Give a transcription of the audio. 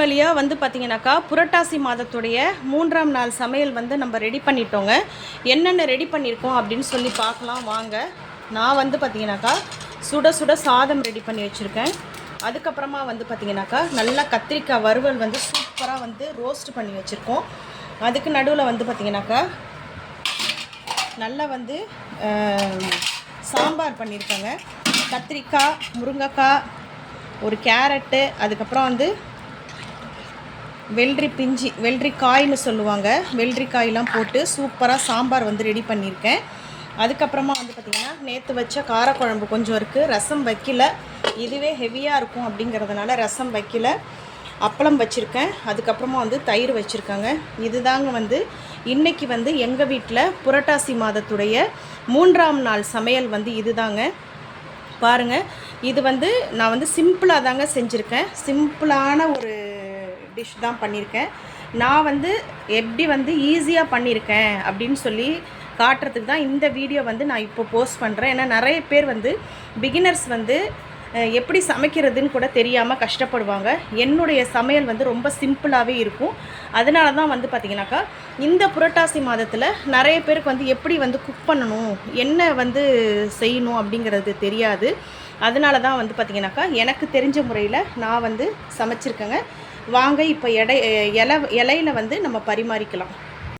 வழியாக வந்து பார்த்தீங்கன்னாக்கா புரட்டாசி மாதத்துடைய மூன்றாம் நாள் சமையல் வந்து நம்ம ரெடி பண்ணிட்டோங்க. என்னென்ன ரெடி பண்ணியிருக்கோம் அப்படின்னு சொல்லி பார்க்கலாம் வாங்க. நான் வந்து பார்த்தீங்கன்னாக்கா சுட சுட சாதம் ரெடி பண்ணி வச்சுருக்கேன். அதுக்கப்புறமா வந்து பார்த்தீங்கன்னாக்கா நல்லா கத்திரிக்காய் வறுவல் வந்து சூப்பராக வந்து ரோஸ்ட் பண்ணி வச்சுருக்கோம். அதுக்கு நடுவில் வந்து பார்த்தீங்கன்னாக்கா நல்லா வந்து சாம்பார் பண்ணியிருக்கேங்க கத்திரிக்காய் முருங்கைக்காய் ஒரு கேரட்டு அதுக்கப்புறம் வந்து வெள்ளரி பிஞ்சி வெள்ளரிக்காய்னு சொல்லுவாங்க. வெள்ளரிக்காயெலாம் போட்டு சூப்பராக சாம்பார் வந்து ரெடி பண்ணியிருக்கேன். அதுக்கப்புறமா வந்து பார்த்திங்கன்னா நேற்று வச்ச காரக்குழம்பு கொஞ்சம் இருக்குது ரசம் வைக்கல. இதுவே ஹெவியாக இருக்கும் அப்படிங்கிறதுனால ரசம் வைக்கல. அப்பளம் வச்சுருக்கேன். அதுக்கப்புறமா வந்து தயிர் வச்சுருக்காங்க. இதுதாங்க வந்து இன்றைக்கி வந்து எங்கள் வீட்டில் புரட்டாசி மாதத்துடைய மூன்றாம் நாள் சமையல் வந்து இதுதாங்க. பாருங்கள் இது வந்து நான் வந்து சிம்பிளாக தாங்க செஞ்சுருக்கேன். சிம்பிளான ஒரு டிஷ் தான் பண்ணியிருக்கேன் நான் வந்து எப்படி வந்து ஈஸியாக பண்ணியிருக்கேன் அப்படின்னு சொல்லி காட்டுறதுக்கு தான் இந்த வீடியோ வந்து நான் இப்போ போஸ்ட் பண்ணுறேன் ஏன்னா நிறைய பேர் வந்து பிகினர்ஸ் வந்து எப்படி சமைக்கிறதுன்னு கூட தெரியாமல் கஷ்டப்படுவாங்க. என்னுடைய சமையல் வந்து ரொம்ப சிம்பிளாகவே இருக்கும். அதனால தான் வந்து பார்த்திங்கனாக்கா இந்த புரட்டாசி மாதத்தில் நிறைய பேருக்கு வந்து எப்படி வந்து குக் பண்ணணும் என்ன வந்து செய்யணும் அப்படிங்கிறது தெரியாது. அதனால தான் வந்து பார்த்திங்கனாக்கா எனக்கு தெரிஞ்ச முறையில் நான் வந்து சமைச்சிருக்கேங்க. வாங்க இப்போ எடை இலை இலையில வந்து நம்ம பரிமாறிக்கலாம்.